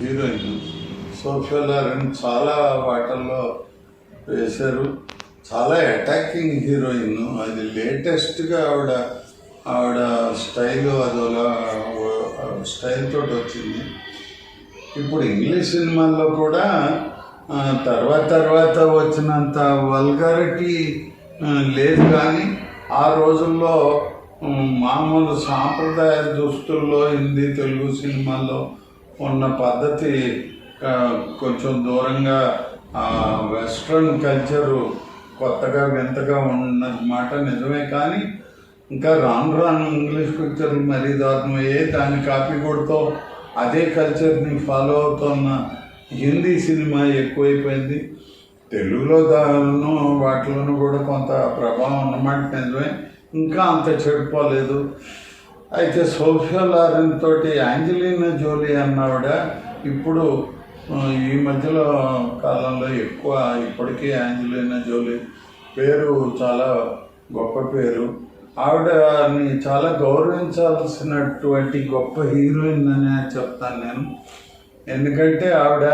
Heroine. Sophia చాలా వాటల్లో వేశారు. చాలా అటాకింగ్ హీరోయిన్. అది లేటెస్ట్గా ఆవిడ ఆవిడ స్టైల్ అదోలా స్టైల్ తోటి వచ్చింది. ఇప్పుడు ఇంగ్లీష్ సినిమాల్లో కూడా తర్వాత తర్వాత వచ్చినంత వల్గారిటీ లేదు కానీ ఆ రోజుల్లో మామూలు సాంప్రదాయ దుస్తుల్లో హిందీ తెలుగు సినిమాల్లో ఉన్న పద్ధతి కొంచెం దూరంగా వెస్ట్రన్ కల్చరు కొత్తగా వింతగా ఉన్నమాట నిజమే కానీ ఇంకా రాను రాను ఇంగ్లీష్ పిక్చర్లు మరీ దారుణమయ్యే దాన్ని కాపీ కొడుతూ అదే కల్చర్ని ఫాలో అవుతున్న హిందీ సినిమా ఎక్కువైపోయింది. తెలుగులో దాను వాటిలోనూ కూడా కొంత ప్రభావం ఉన్నమాట నిజమే. ఇంకా అంత చెడిపోలేదు అయితే సోఫియా లారెన్ తోటి యాంజలీనా జోలీ అన్నవిడ ఇప్పుడు ఈ మధ్యలో కాలంలో ఎక్కువ ఇప్పటికీ యాంజలీనా జోలీ పేరు చాలా గొప్ప పేరు. ఆవిడని చాలా గౌరవించాల్సినటువంటి గొప్ప హీరోయిన్ అనే చెప్తాను నేను. ఎందుకంటే ఆవిడ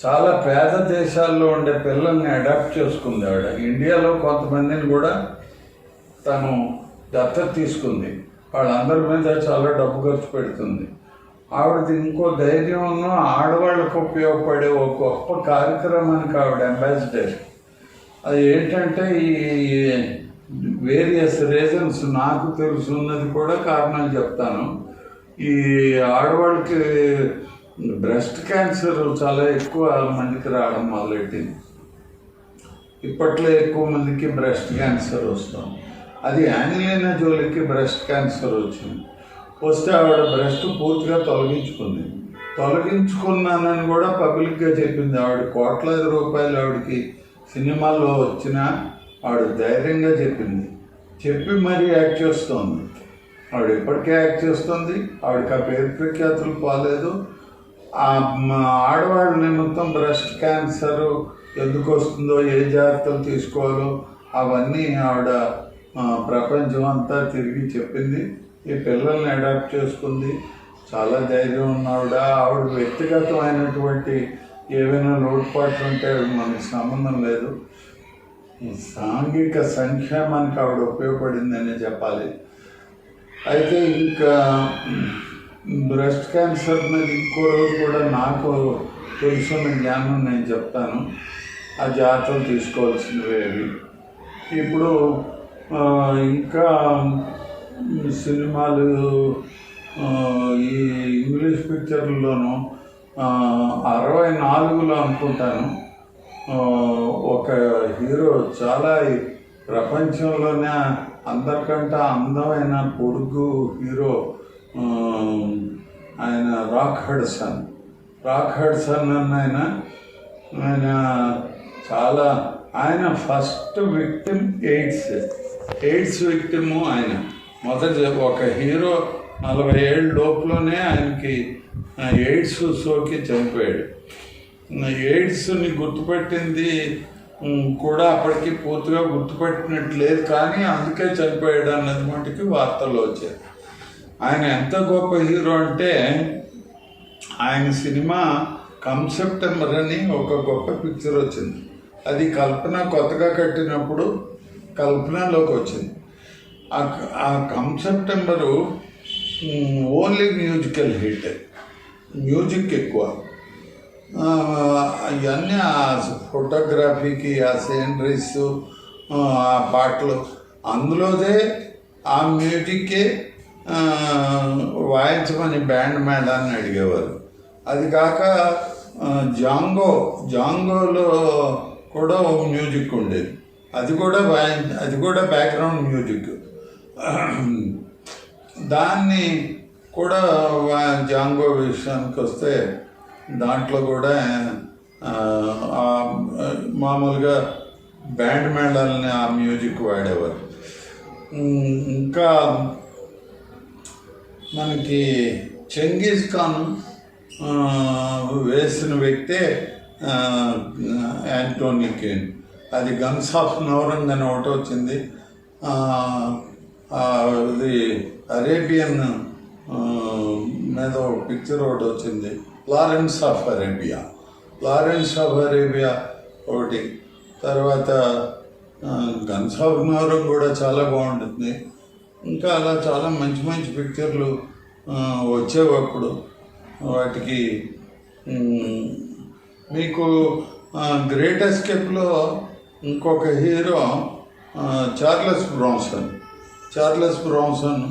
చాలా పేద దేశాల్లో ఉండే పిల్లల్ని అడాప్ట్ చేసుకుంది ఆవిడ. ఇండియాలో కొంతమందిని కూడా తను దత్తత తీసుకుంది. వాళ్ళందరి మీద చాలా డబ్బు ఖర్చు పెడుతుంది. ఆవిడది ఇంకో ధైర్యం ఆడవాళ్ళకు ఉపయోగపడే ఒక గొప్ప కార్యక్రమానికి ఆవిడ అంబాసిడర్ అది ఏంటంటే ఈ వేరియస్ రీజన్స్ నాకు తెలుసున్నది కూడా కారణాలు చెప్తాను. ఈ ఆడవాళ్ళకి బ్రెస్ట్ క్యాన్సర్ చాలా ఎక్కువ మందికి రావడం మొదలెట్టింది. ఇప్పట్లో ఎక్కువ మందికి బ్రెస్ట్ క్యాన్సర్ వస్తాం అది యాంగ్లీనా జోలికి బ్రెస్ట్ క్యాన్సర్ వచ్చింది. వస్తే ఆవిడ బ్రెస్ట్ పూర్తిగా తొలగించుకుంది. తొలగించుకున్నానని కూడా పబ్లిక్గా చెప్పింది ఆవిడ. కోట్లాది రూపాయలు ఆవిడకి సినిమాల్లో వచ్చిన ఆవిడ ధైర్యంగా చెప్పింది. చెప్పి మరీ యాక్ట్ చేస్తోంది. ఆవిడ ఇప్పటికే యాక్ట్ చేస్తుంది. ఆవిడకి ఆ పేరు ప్రఖ్యాతులు పోలేదు. ఆడవాళ్ళ నిమిత్తం బ్రెస్ట్ క్యాన్సర్ ఎందుకు వస్తుందో ఏ జాగ్రత్తలు తీసుకోవాలో అవన్నీ ఆవిడ ప్రపంచం అంతా తిరిగి చెప్పింది. ఈ పిల్లల్ని అడాప్ట్ చేసుకుంది. చాలా ధైర్యం ఉన్నవిడ. ఆవిడ వ్యక్తిగతమైనటువంటి ఏవైనా లోటుపాట్లు ఉంటే మనకి సంబంధం లేదు. ఈ సాంఘిక సంక్షేమానికి ఆవిడ ఉపయోగపడిందనే చెప్పాలి. అయితే ఇంకా బ్రెస్ట్ క్యాన్సర్ మీద ఇంకో రోజు కూడా నాకు తెలుసున్న జ్ఞానం నేను చెప్తాను. ఆ జాగ్రత్తలు తీసుకోవాల్సినవి ఇప్పుడు ఇంకా సినిమాలు ఈ ఇంగ్లీష్ పిక్చర్లలోనూ అరవై నాలుగులో అనుకుంటాను. ఒక హీరో చాలా ప్రపంచంలోనే అందరికంటే అందమైన పొడుగు హీరో ఆయన రాక్ హడ్సన్. రాక్ హడ్సన్ అన్న ఆయన ఆయన చాలా ఆయన first victim AIDS. AIDS victim ఆయన. మొదటి ఒక హీరో నలభై ఏళ్ళ లోపులోనే ఆయనకి ఎయిడ్స్ సోకి చనిపోయాడు. ఎయిడ్స్ని గుర్తుపెట్టింది కూడా అప్పటికి పూర్తిగా గుర్తుపెట్టినట్టు లేదు కానీ అందుకే చనిపోయాడు అన్నది మటుకి వార్తల్లో వచ్చాయి ఆయన ఎంత గొప్ప హీరో అంటే ఆయన సినిమా కమ్ సెప్టెంబర్ అని ఒక గొప్ప పిక్చర్ వచ్చింది. అది కల్పన కొత్తగా కట్టినప్పుడు కల్పనలోకి వచ్చింది. ఆ ఆ come September only musical hit music ఎక్కువ. ఇవన్నీ అవన్నీ ఆ ఫోటోగ్రఫీకి ఆ సీనరీస్ ఆ పాటలు. అందులోదే ఆ మ్యూజిక్కే వాయించమని బ్యాండ్ మేడాన్ని అడిగేవారు. అది కాక జాంగో జాంగోలో కూడా ఒక మ్యూజిక్ ఉండేది. అది కూడా వాయి అది కూడా బ్యాక్గ్రౌండ్ మ్యూజిక్ దాన్ని కూడా వా- జాంగో విషయానికి వస్తే దాంట్లో కూడా మామూలుగా బ్యాండ్ మేళాలని ఆ మ్యూజిక్ వాడేవారు. ఇంకా మనకి చెంగీజ్ ఖాన్ వేసిన వ్యక్తే యాంటోనీ కేన్ అది గన్స్ ఆఫ్ నవరంగ్ అని ఒకటి వచ్చింది. అది ఇది అరేబియన్ మీద ఒక పిక్చర్ ఒకటి వచ్చింది. Lawrence of Arabia Lawrence of Arabia ఒకటి. తర్వాత గన్స్ ఆఫ్ నవరం కూడా చాలా బాగుంటుంది. ఇంకా అలా చాలా మంచి మంచి పిక్చర్లు వచ్చేవప్పుడు వాటికి మీకు గ్రేట్ ఎస్కేప్లో ఇంకొక hero Charles Bronson Charles Bronson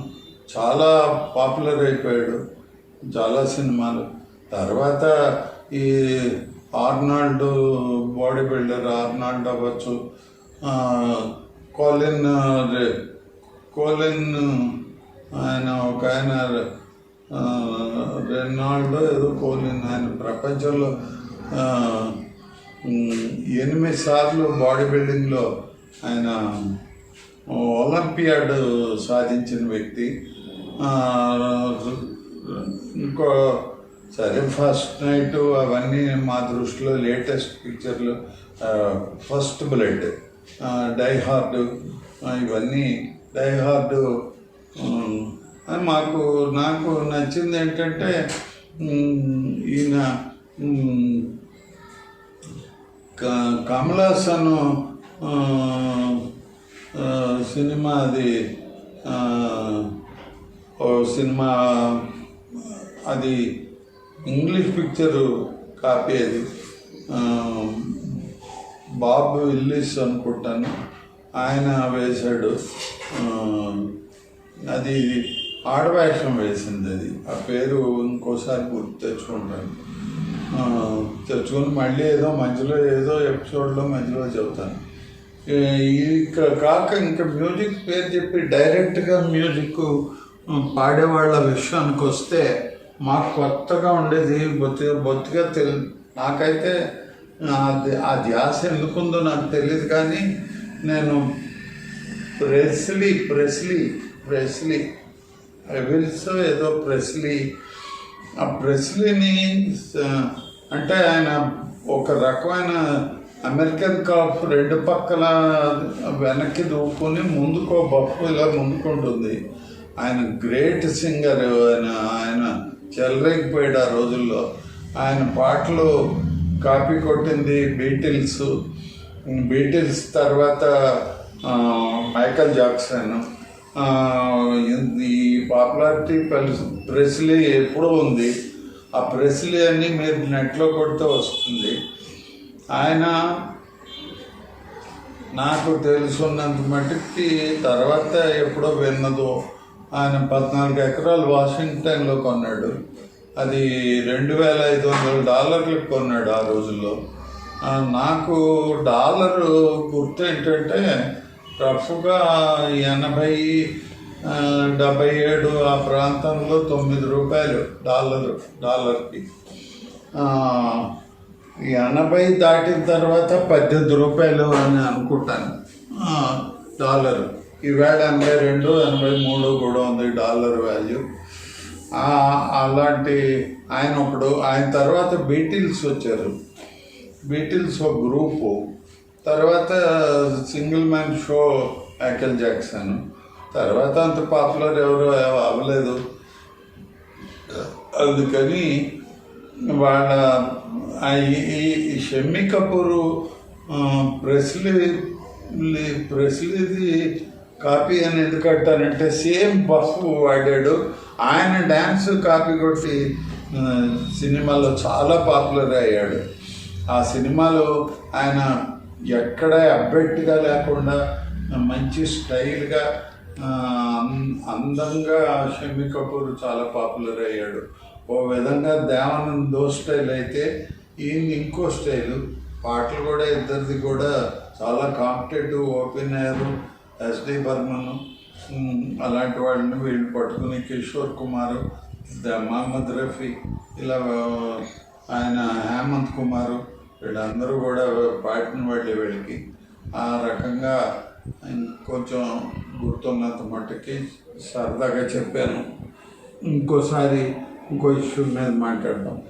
చాలా పాపులర్ అయిపోయాడు చాలా సినిమాలు. తర్వాత ఈ ఆర్నాల్డ్ బాడీ బిల్డర్ ఆర్నాల్డ్ అవ్వచ్చు కోలిన్ రే- కోలిన్ ఆయన ఒక ఆయన ఆ, రెనాల్డో ఏదో కోలిన్ ఆయన ప్రపంచంలో ఎనిమిది సార్లు బాడీ బిల్డింగ్లో ఆయన ఒలింపియాడ్ సాధించిన వ్యక్తి. ఇంకో సరే ఫస్ట్ నైట్ అవన్నీ మా దృష్టిలో లేటెస్ట్ పిక్చర్లు ఫస్ట్ బ్లడ్ డై హార్డ్ ఇవన్నీ డై హార్డ్ అని మాకు నాకు నచ్చింది ఏంటంటే ఈయన కమలాసను సినిమా అది సినిమా అది ఇంగ్లీష్ పిక్చరు కాపీ అది. బాబు విల్లిస్ అనుకుంటాను. ఆయన వేశాడు. అది ఆడవేషం వేసింది అది. ఆ పేరు ఇంకోసారి గుర్తు తెచ్చుకుంటాను. తెచ్చుకొని మళ్ళీ ఏదో మధ్యలో ఏదో ఎపిసోడ్లో మధ్యలో చెబుతాను ఇక్కడ కాక ఇంకా మ్యూజిక్ పేరు చెప్పి డైరెక్ట్గా మ్యూజిక్ పాడేవాళ్ళ విషయానికి వస్తే మాకు కొత్తగా ఉండేది బొత్తిగా బొత్తిగా తెలి నాకైతే ఆ ధ్యాస ఎందుకుందో నాకు తెలియదు కానీ నేను ప్రెస్లీ ప్రెస్లీ ప్రెస్లీ విల్స్ ఏదో ప్రెస్లీ ఆ ప్రెస్లీని అంటే ఆయన ఒక రకమైన అమెరికన్ కాఫ్ రెండు పక్కల వెనక్కి దూకుని ముందుకో బప్పు ఇలా ముందుకుంటుంది. ఆయన గ్రేట్ సింగర్ ఆయన ఆయన చెలరేగిపోయాడు ఆ రోజుల్లో. ఆయన పాటలు కాపీ కొట్టింది బీటిల్స్. బీటిల్స్ తర్వాత మైకల్ జాక్సన్. ఈ పాపులారిటీ ప్రెస్లీ ఎప్పుడూ ఉంది. ఆ ప్రెస్లీ అన్నీ మీరు నెట్లో కొడితే వస్తుంది. ఆయన నాకు తెలుసున్నంత మటుకి తర్వాత ఎప్పుడో విన్నదో ఆయన పద్నాలుగు ఎకరాలు వాషింగ్టన్లో కొన్నాడు. అది రెండు వేల ఐదు వందల డాలర్లకు కొన్నాడు ఆ రోజుల్లో. నాకు డాలరు గుర్తు ఏంటంటే రఫ్గా ఎనభై డెబ్బై ఏడు ఆ ప్రాంతంలో తొమ్మిది రూపాయలు డాలరు డాలర్కి. ఎనభై దాటిన తర్వాత పద్దెనిమిది రూపాయలు అని అనుకుంటాను. Dollar dollar. ఈవేళ ఎనభై రెండు ఎనభై మూడు కూడా ఉంది డాలర్ వాల్యూ. అలాంటి ఆయన ఒకడు ఆయన తర్వాత బీటిల్స్ వచ్చారు. బీటిల్స్ ఒక గ్రూపు. తర్వాత single man show Michael Jackson. తర్వాత అంత పాపులర్ ఎవరు అవ్వలేదు. అందుకని వాళ్ళ ఈ- షమ్మి కపూరు ప్రెస్లీ ప్రెస్లీది కాపీ అని ఎందుకు కట్టానంటే సేమ్ బఫ్ వాడాడు. ఆయన డ్యాన్స్ కాపీ కొట్టి సినిమాలో చాలా పాపులర్ అయ్యాడు. ఆ సినిమాలో ఆయన ఎక్కడ అబ్బెట్టుగా లేకుండా మంచి స్టైల్గా అందంగా షమ్మి కపూర్ చాలా పాపులర్ అయ్యాడు. ఓ విధంగా దేవానంద్ దో స్టైల్ అయితే ఈయన ఇంకో స్టైలు. పాటలు కూడా ఇద్దరిది కూడా చాలా కాంపిటేటివ్ ఓపెన్ అయ్యారు ఎస్డి బర్మన్. అలాంటి వాళ్ళని వీళ్ళు పట్టుకుని కిషోర్ కుమార్ ద- మహమ్మద్ రఫీ ఇలా ఆయన హేమంత్ కుమార్ వీళ్ళందరూ కూడా పాడిన వాళ్ళు వీళ్ళకి. ఆ రకంగా కొంచెం గుర్తున్నంత మట్టుకి సరదాగా చెప్పాను. ఇంకోసారి ఇంకో ఇష్యూ మీద మాట్లాడదాం.